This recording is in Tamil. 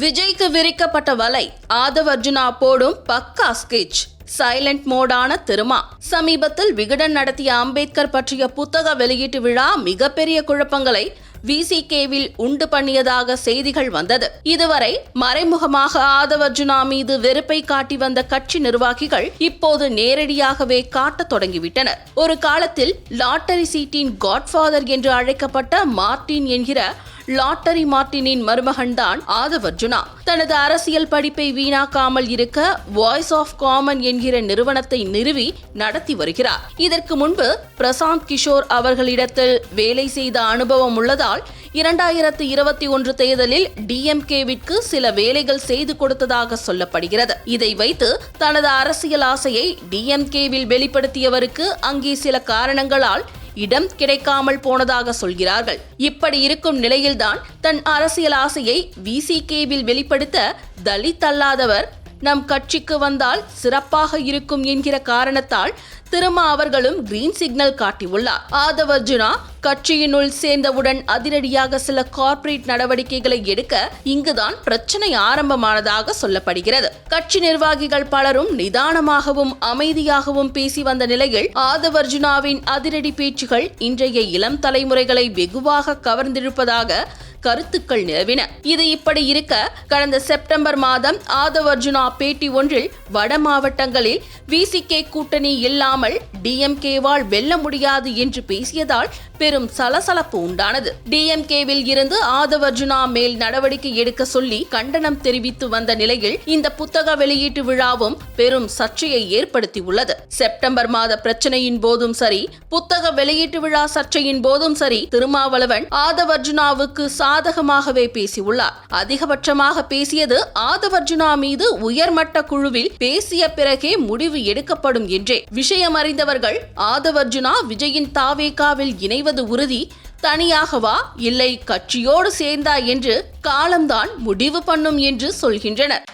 விஜய்க்கு விரிக்கப்பட்ட வலை. ஆதவ் அர்ஜுனா போடும் பக்கா ஸ்கெச் சைலண்ட் மோடான திருமா. சமீபத்தில் விகடன் நடத்திய அம்பேத்கர் பற்றிய புத்தக வெளியீட்டு விழா மிகப்பெரிய குழப்பங்களை விசிகேவில் உண்டு பண்ணியதாக செய்திகள் வந்தது. இதுவரை மறைமுகமாக ஆதவ் அர்ஜுனா மீது வெறுப்பை காட்டி வந்த கட்சி நிர்வாகிகள் இப்போது நேரடியாகவே காட்டத் தொடங்கிவிட்டனர். ஒரு காலத்தில் லாட்டரி சீட்டின் காட்ஃபாதர் என்று அழைக்கப்பட்ட மார்டின் என்கிற லாட்டரி மார்டினின் மருமகன்தான் ஆதவ் அர்ஜுனா தனது அரசியல் படிப்பை வீணாக்காமல் இருக்க வாய்ஸ் ஆஃப் காமன் என்கிற நிறுவனத்தை நிறுவி நடத்தி வருகிறார். இதற்கு முன்பு பிரசாந்த் கிஷோர் அவர்களிடத்தில் வேலை செய்த அனுபவம் உள்ளதால் இரண்டாயிரத்து இருபத்தி ஒன்று தேர்தலில் டிஎம்கேவிற்கு சில வேலைகள் செய்து கொடுத்ததாக சொல்லப்படுகிறது. இதை வைத்து தனது அரசியல் ஆசையை டிஎம்கேவில் வெளிப்படுத்தியவருக்கு அங்கே சில காரணங்களால் இடம் கிடைக்காமல் போனதாக சொல்கிறார்கள். இப்படி இருக்கும் நிலையில்தான் தன் அரசியல் ஆசையை விசிகேவில் வெளிப்படுத்த தலித் அல்லாதவர் நம் கட்சிக்கு வந்தால் சிறப்பாக இருக்கும் என்கிற காரணத்தால் திருமா அவர்களும் கிரீன் சிக்னல் காட்டியுள்ளார். ஆதவ் அர்ஜுனா கட்சியினுள் சேர்ந்தவுடன் அதிரடியாக சில கார்ப்பரேட் நடவடிக்கைகளை எடுக்க இங்குதான் பிரச்சனை ஆரம்பமானதாக சொல்லப்படுகிறது. கட்சி நிர்வாகிகள் பலரும் நிதானமாகவும் அமைதியாகவும் பேசி வந்த நிலையில் ஆதவ் அர்ஜுனாவின் அதிரடி பேச்சுகள் இன்றைய இளம் தலைமுறைகளை வெகுவாக கவர்ந்திருப்பதாக கருத்துக்கள் நிலவின. இது இப்படி இருக்க கடந்த செப்டம்பர் மாதம் ஆதவ் அர்ஜுனா பேட்டி ஒன்றில் வட மாவட்டங்களில் விசிகே கூட்டணி இல்லாமல் டிஎம்கேவால் வெல்ல முடியாது என்று பேசியதால் பெரும் சலசலப்பு உண்டானது. டிஎம்கேவில் இருந்து ஆதவ் அர்ஜுனா மேல் நடவடிக்கை எடுக்க சொல்லி கண்டனம் தெரிவித்து வந்த நிலையில் இந்த புத்தக வெளியீட்டு விழாவும் பெரும் சர்ச்சையை ஏற்படுத்தியுள்ளது. செப்டம்பர் மாத பிரச்சனையின் போதும் சரி புத்தக வெளியீட்டு விழா சர்ச்சையின் போதும் சரி திருமாவளவன் ஆதவ் அர்ஜுனாவுக்கு சாதகமாகவே பேசியுள்ளார். அதிகபட்சமாக பேசியது ஆதவ் அர்ஜுனா மீது உயர்மட்ட குழுவில் பேசிய பிறகே முடிவு எடுக்கப்படும் என்றே. விஷயம் அறிந்தவர்கள் ஆதவ் அர்ஜுனா விஜயின் தாவேகாவில் இணைவது உறுதி தனியாகவா இல்லை கட்சியோடு சேர்ந்தா என்று காலம்தான் முடிவு பண்ணும் என்று சொல்கின்றனர்.